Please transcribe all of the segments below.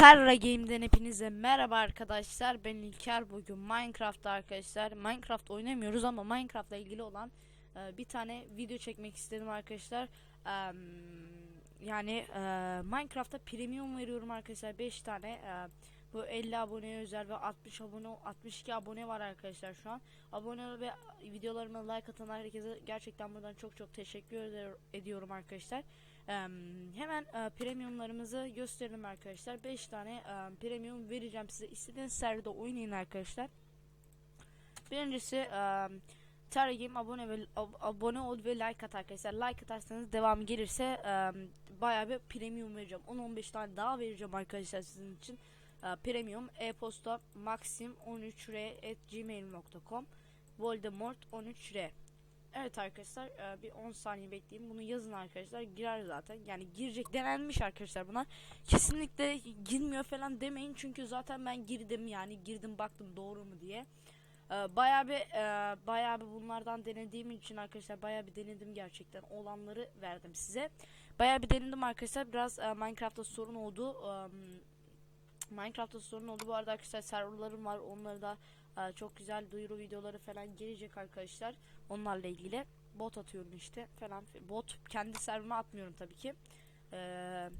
Terra Game'den hepinize merhaba arkadaşlar. Ben İlker bugün Minecraft'ta arkadaşlar. Minecraft oynamıyoruz ama Minecraft'la ilgili olan e, bir tane video çekmek istedim arkadaşlar. Em, yani e, Minecraft'ta premium veriyorum arkadaşlar 5 tane. E, bu 50 aboneye özel ve 60 abone 62 abone var arkadaşlar şu an. Abone ve videolarıma like atan herkese gerçekten buradan çok çok teşekkür ediyorum arkadaşlar. Em, hemen e, premiumlarımızı gösterelim arkadaşlar. 5 tane e, premium vereceğim size. İstediğiniz seride oynayın arkadaşlar. Birincisi e, Terra abone ve ab- abone ol ve like at arkadaşlar. Like atarsanız devamı gelirse e, bayağı bir premium vereceğim. 10-15 tane daha vereceğim arkadaşlar sizin için. E, premium e-posta maxim13r@gmail.com Voldemort 13r Evet arkadaşlar e, bir 10 saniye bekleyin. Bunu yazın arkadaşlar. Girer zaten. Yani girecek denenmiş arkadaşlar buna. Kesinlikle girmiyor falan demeyin. Çünkü zaten ben girdim yani girdim baktım doğru mu diye. E, Bayağı bir bayağı bir bunlardan denediğim için arkadaşlar bayağı bir denedim gerçekten. Olanları verdim size. Bayağı bir denedim arkadaşlar. Biraz Minecraft'ta sorun oldu. Minecraft'ta sorun oldu. Bu arada arkadaşlar serverlarım var. Onları da e, çok güzel duyuru videoları falan gelecek arkadaşlar. Onlarla ilgili bot atıyorum işte falan. Bot kendi serverime atmıyorum tabii ki. Ee,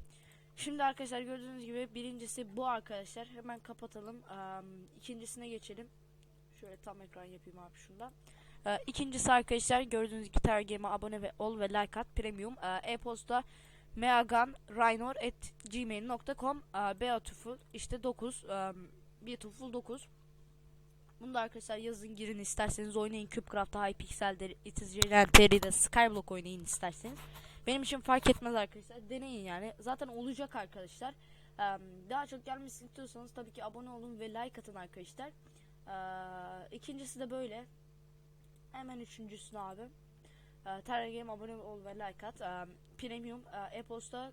şimdi arkadaşlar gördüğünüz gibi birincisi bu arkadaşlar. Hemen kapatalım. Ee, ikincisine geçelim. Şöyle tam ekran yapayım abi şundan. Ee, ikincisi arkadaşlar gördüğünüz Gitar Game'e abone ve ol ve like at premium. Ee, e-posta meaganraynor@gmail.com Beatuful işte 9 ee, Beautiful 9 bunu da arkadaşlar yazın girin isterseniz oynayın Cubecraft'ta Hypixel'de Itizce'de Skyblock oynayın isterseniz. Benim için fark etmez arkadaşlar. Deneyin yani. Zaten olacak arkadaşlar. Daha çok gelmesini istiyorsanız tabii ki abone olun ve like atın arkadaşlar. İkincisi de böyle. Hemen üçüncüsünü abi. Game abone ol ve like at. Ee, premium e, e-posta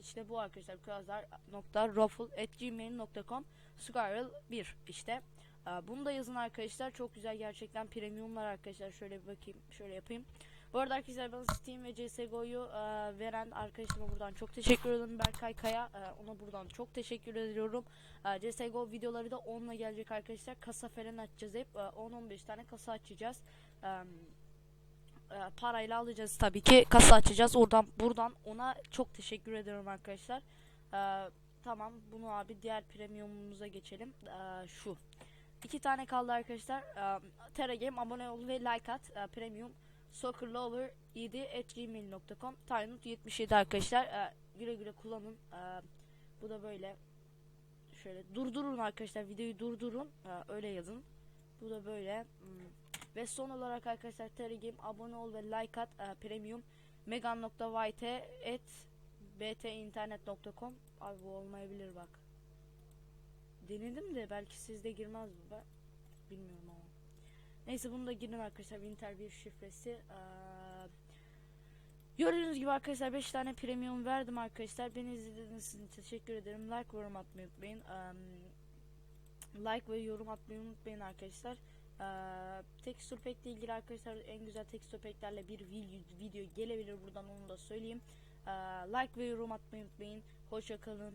işte bu arkadaşlar kazar.ruffle.gmail.com Squirrel 1 işte. Ee, Bunu da yazın arkadaşlar. Çok güzel gerçekten premiumlar arkadaşlar. Şöyle bir bakayım. Şöyle yapayım. Bu arada arkadaşlar bana Steam ve CSGO'yu e, veren arkadaşıma buradan çok teşekkür ederim. Berkay Kaya. e, ona buradan çok teşekkür ediyorum. E, CSGO videoları da onunla gelecek arkadaşlar. Kasa falan açacağız hep. E, 10-15 tane kasa açacağız. E, e, parayla alacağız tabii ki. Kasa açacağız. Oradan buradan ona çok teşekkür ediyorum arkadaşlar. E, tamam bunu abi diğer premiumumuza geçelim. E, şu. İki tane kaldı arkadaşlar. Um, Terra abone ol ve like at. Uh, premium soccerlover 7 at gmail.com Taynut 77 arkadaşlar. Uh, güle güle kullanın. Uh, bu da böyle. Şöyle durdurun arkadaşlar. Videoyu durdurun. Uh, öyle yazın. Bu da böyle. Hmm. Ve son olarak arkadaşlar Terra Game abone ol ve like at. Uh, premium megan.yt at btinternet.com Abi bu olmayabilir bak. Denedim de belki sizde girmez bu ben bilmiyorum ama. Neyse bunu da girin arkadaşlar Winter bir şifresi. Ee, gördüğünüz gibi arkadaşlar 5 tane premium verdim arkadaşlar. Beni izlediğiniz için teşekkür ederim. Like ve yorum atmayı unutmayın. Ee, like ve yorum atmayı unutmayın arkadaşlar. Ee, pack ile ilgili arkadaşlar en güzel tekstür packlerle bir video, gelebilir buradan onu da söyleyeyim. Ee, like ve yorum atmayı unutmayın. Hoşça kalın.